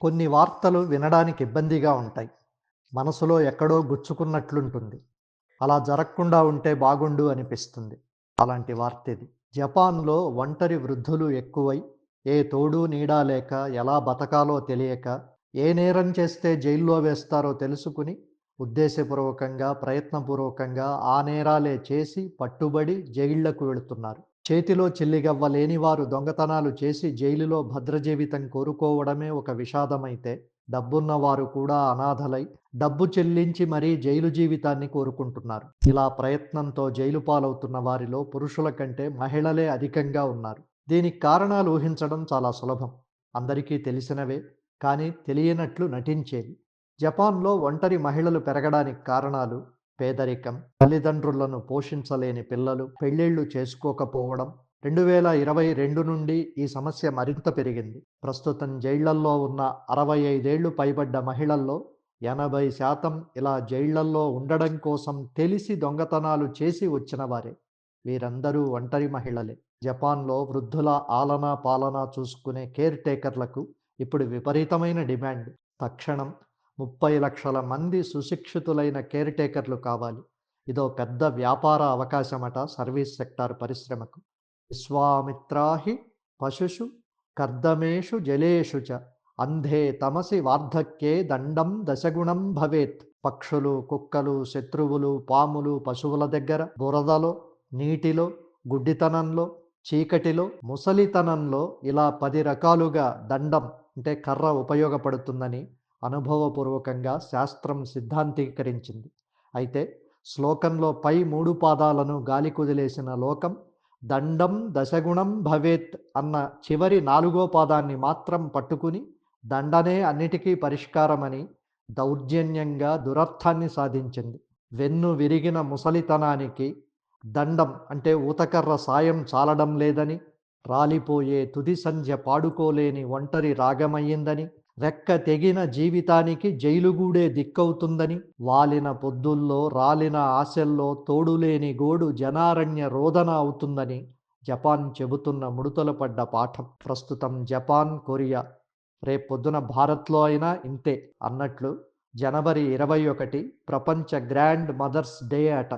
కొన్ని వార్తలు వినడానికి ఇబ్బందిగా ఉంటాయి. మనసులో ఎక్కడో గుచ్చుకున్నట్లుంటుంది. అలా జరగకుండా ఉంటే బాగుండు అనిపిస్తుంది. అలాంటి వార్త ఇది జపాన్లో ఒంటరి వృద్ధులు ఎక్కువై ఏ తోడు నీడా లేక ఎలా బతకాలో తెలియక ఏ నేరం చేస్తే జైల్లో వేస్తారో తెలుసుకుని ఉద్దేశపూర్వకంగా ప్రయత్నపూర్వకంగా ఆ నేరాలే చేసి పట్టుబడి జైళ్ళకు వెళుతున్నారు. చేతిలో చెల్లిగవ్వ లేని వారు దొంగతనాలు చేసి జైలులో భద్రజీవితం కోరుకోవడమే ఒక విషాదమైతే డబ్బున్నవారు కూడా అనాథలై డబ్బు చెల్లించి మరీ జైలు జీవితాన్ని కోరుకుంటున్నారు. ఇలా ప్రయత్నంతో జైలు పాలవుతున్న వారిలో పురుషుల కంటే మహిళలే అధికంగా ఉన్నారు. దీనికి కారణాలు ఊహించడం చాలా సులభం. అందరికీ తెలిసినవే కానీ తెలియనట్లు నటించేవి జపాన్లో ఒంటరి మహిళలు పెరగడానికి కారణాలు పేదరికం తల్లిదండ్రులను పోషించలేని పిల్లలు పెళ్ళిళ్ళు చేసుకోకపోవడం. రెండు వేల ఇరవై రెండు నుండి ఈ సమస్య మరింత పెరిగింది. ప్రస్తుతం జైళ్ళల్లో ఉన్న అరవై ఐదేళ్ళు పైబడ్డ మహిళల్లో ఎనభై శాతం ఇలా జైళ్ళల్లో ఉండడం కోసం తెలిసి దొంగతనాలు చేసి వచ్చిన వారే. వీరందరూ ఒంటరి మహిళలే. జపాన్లో వృద్ధుల ఆలనా పాలన చూసుకునే కేర్ టేకర్లకు ఇప్పుడు విపరీతమైన డిమాండ్. తక్షణం ముప్పై లక్షల మంది సుశిక్షితులైన కేర్ టేకర్లు కావాలి. ఇదో పెద్ద వ్యాపార అవకాశమట సర్వీస్ సెక్టార్ పరిశ్రమకు. విశ్వామిత్రాహి పశుషు కర్దమేషు జలేషు చ. అంధే తమసి వార్ధక్యే దండం దశగుణం భవేత్. పక్షులు కుక్కలు శత్రువులు పాములు పశువుల దగ్గర బురదలో నీటిలో గుడ్డితనంలో చీకటిలో ముసలితనంలో ఇలా పది రకాలుగా దండం అంటే కర్ర ఉపయోగపడుతుందని అనుభవపూర్వకంగా శాస్త్రం సిద్ధాంతీకరించింది. అయితే శ్లోకంలో పై మూడు పాదాలను గాలి కుదిలేసిన లోకం దండం దశగుణం భవేత్ అన్న చివరి నాలుగో పాదాన్ని మాత్రం పట్టుకుని దండనే అన్నిటికీ పరిష్కారమని దౌర్జన్యంగా దురర్థాన్ని సాధించింది. వెన్ను విరిగిన ముసలితనానికి దండం అంటే ఊతకర్ర సాయం చాలడం లేదని రాలిపోయే తుది సంధ్య పాడుకోలేని ఒంటరి రాగమయ్యిందని రెక్క తెగిన జీవితానికి జైలుగూడే దిక్కవుతుందని వాలిన పొద్దుల్లో రాలిన ఆశల్లో తోడులేని గోడు జనారణ్య రోదన అవుతుందని జపాన్ చెబుతున్న ముడుతలు పడ్డ పాఠం. ప్రస్తుతం జపాన్ కొరియా రేపొద్దున భారత్లో అయినా ఇంతే అన్నట్లు జనవరి ఇరవై ఒకటి ప్రపంచ గ్రాండ్ మదర్స్ డే అట.